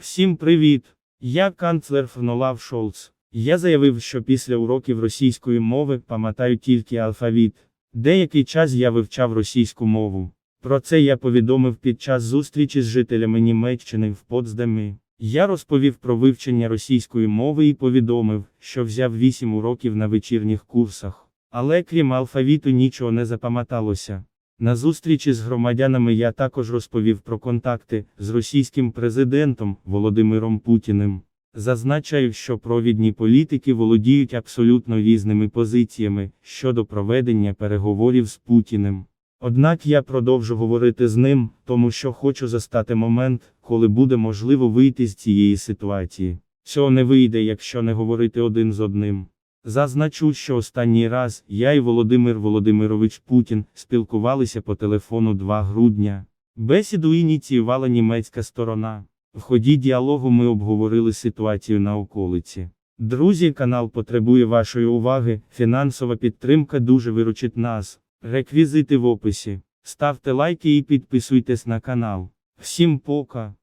Всім привіт! Я канцлер Фнолав Шолц. Я заявив, що після уроків російської мови пам'ятаю тільки алфавіт. Деякий час я вивчав російську мову. Про це я повідомив під час зустрічі з жителями Німеччини в Потсдамі. Я розповів про вивчення російської мови і повідомив, що взяв 8 уроків на вечірніх курсах. Але крім алфавіту нічого не запам'яталося. На зустрічі з громадянами я також розповів про контакти з російським президентом Володимиром Путіним. Зазначаю, що провідні політики володіють абсолютно різними позиціями щодо проведення переговорів з Путіним. Однак я продовжу говорити з ним, тому що хочу застати момент, коли буде можливо вийти з цієї ситуації. Цього не вийде, якщо не говорити один з одним. Зазначу, що останній раз я і Володимир Володимирович Путін спілкувалися по телефону 2 грудня. Бесіду ініціювала німецька сторона. В ході діалогу ми обговорили ситуацію на околиці. Друзі, канал потребує вашої уваги, фінансова підтримка дуже виручить нас. Реквізити в описі. Ставте лайки і підписуйтесь на канал. Всім пока!